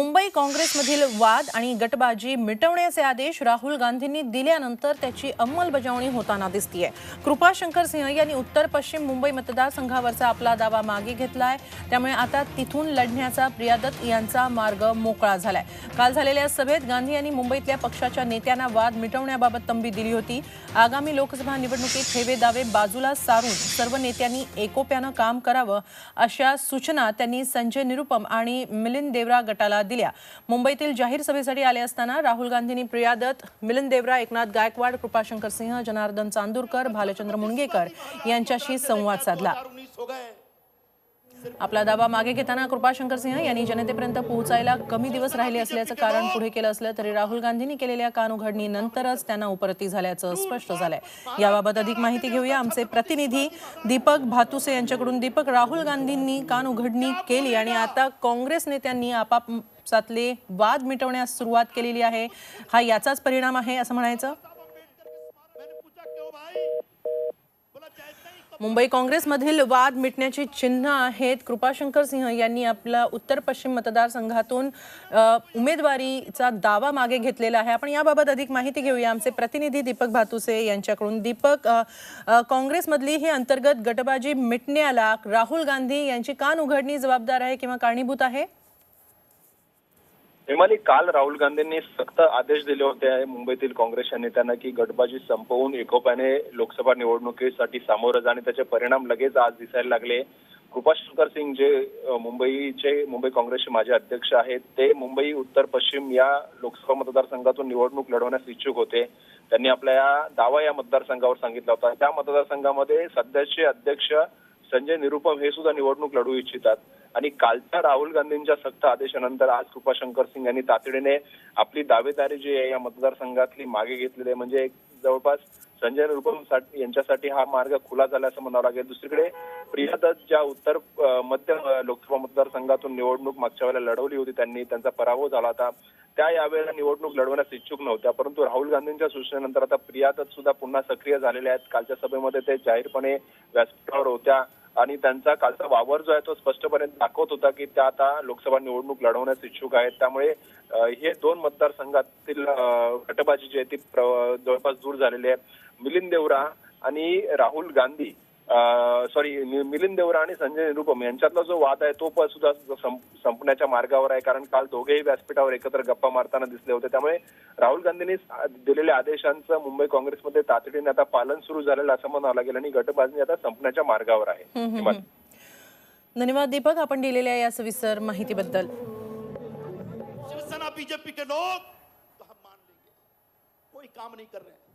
मुंबई काँग्रेसमधील वाद आणि गटबाजी मिटवण्याचे आदेश राहुल गांधींनी दिल्यानंतर त्याची अंमलबजावणी होताना दिसतीये. कृपाशंकर सिंह यांनी उत्तर पश्चिम मुंबई मतदारसंघावरचा आपला दावा मागे घेतलाय. त्यामुळे आता तिथून लढण्याचा प्रियादत्त यांचा मार्ग मोकळा झालाय. काल झालेल्या सभेत गांधी यांनी मुंबईतल्या पक्षाच्या नेत्यांना वाद मिटवण्याबाबत तंबी दिली होती. आगामी लोकसभा निवडणुकीत हेवे दावे बाजूला सारून सर्व नेत्यांनी एकोप्यानं काम करावं अशा सूचना त्यांनी संजय निरुपम आणि मिलिंद देवरा गटाला दिल्या. मुंबईतील जाहीर सभेसाठी आले असताना राहुल गांधींनी प्रिया दत्त मिलिंद देवरा एकनाथ गायकवाड कृपाशंकर सिंह जनार्दन चांदूरकर भालचंद्र मुणगेकर यांच्याशी संवाद साधला. आपला दावा मागे घेताना कृपाशंकर सिंह यांनी जनतेपर्यंत पोहोचायला कमी दिवस राहिले असल्याचं कारण पुढे केलं असलं तरी राहुल गांधींनी केलेल्या कानउघडणीनंतरच त्यांना उपरती झाल्याचं स्पष्ट झालंय. याबाबत अधिक माहिती घेऊया आमचे प्रतिनिधी दीपक भातुसे यांच्याकडून. दीपक राहुल गांधींनी कानउघडणी केली आणि आता काँग्रेस नेत्यांनी आपाप आपसातले वाद मिटवण्यास सुरुवात केलेली आहे. हा याचाच परिणाम आहे असं म्हणायचं. मुंबई काँग्रेसमधील वाद मिटण्याची चिन्ह आहेत. कृपाशंकर सिंह यांनी आपला उत्तर पश्चिम मतदारसंघातून उमेदवारीचा दावा मागे घेतलेला आहे. आपण याबाबत अधिक माहिती घेऊया. आमचे प्रतिनिधी दीपक भातुसे यांच्याकडून. दीपक काँग्रेसमधली ही अंतर्गत गटबाजी मिटण्याला राहुल गांधी यांची कान उघडणी जबाबदार आहे किंवा कारणीभूत आहे? हेमाली काल राहुल गांधींनी सक्त आदेश दिले होते मुंबईतील काँग्रेसच्या नेत्यांना की गटबाजी संपवून एकोप्याने लोकसभा निवडणुकीसाठी सामोरं जाणे त्याचे परिणाम लगेच आज दिसायला लागले. कृपाशंकर सिंग जे मुंबईचे मुंबई काँग्रेसचे माजी अध्यक्ष आहेत ते मुंबई उत्तर पश्चिम या लोकसभा मतदारसंघातून निवडणूक लढवण्यास इच्छुक होते. त्यांनी आपल्या या दावा या मतदारसंघावर सांगितला होता. त्या मतदारसंघामध्ये सध्याचे अध्यक्ष संजय निरुपम हे सुद्धा निवडणूक लढवू इच्छितात. आणि कालच्या राहुल गांधींच्या सक्त आदेशानंतर आज कृपाशंकर सिंग यांनी तातडीने आपली दावेदारी जी आहे या मतदारसंघातली मागे घेतलेली आहे. म्हणजे जवळपास संजय निरुपम साठी- यांच्यासाठी हा मार्ग खुला झाला असं म्हणावं लागेल. दुसरीकडे प्रिया दत्त ज्या उत्तर मध्य लोकसभा मतदारसंघातून निवडणूक मागच्या वेळेला लढवली होती त्यांनी त्यांचा पराभव झाला होता. त्या यावेळेला निवडणूक लढवण्यास इच्छुक नव्हत्या परंतु राहुल गांधींच्या सूचनेनंतर आता प्रिया दत्त सुद्धा पुन्हा सक्रिय झालेल्या आहेत. कालच्या सभेमध्ये ते जाहीरपणे व्यासपीठावर होत्या. आणि त्यांचा कालचा वावर जो आहे तो स्पष्टपणे दाखवत होता की त्या आता लोकसभा निवडणूक लढवण्यास इच्छुक आहेत. त्यामुळे हे दोन मतदारसंघातील गटबाजी जी आहे ती प्र- जवळपास दूर झालेली आहे. मिलिंद देवरा आणि राहुल गांधी सॉरी मिलिंद देवरा आणि संजय निरुपम यांच्यातला जो वाद आहे तो पण सुद्धा संप- संपण्याच्या मार्गावर आहे. कारण काल दोघेही व्यासपीठावर एकत्र गप्पा मारताना दिसले होते. त्यामुळे राहुल गांधींनी दिलेल्या आदेशांचं मुंबई काँग्रेसमध्ये तातडीने आता पालन सुरू झालेलं असं म्हणावं लागेल आणि गटबाजी आता संपण्याच्या मार्गावर आहे. धन्यवाद दीपक. आपण दिलेल्या या सविस्तर माहितीबद्दल. शिवसेना बीजेपी के लोग तो हम मान लेंगे। कोई काम नहीं कर रहे हैं।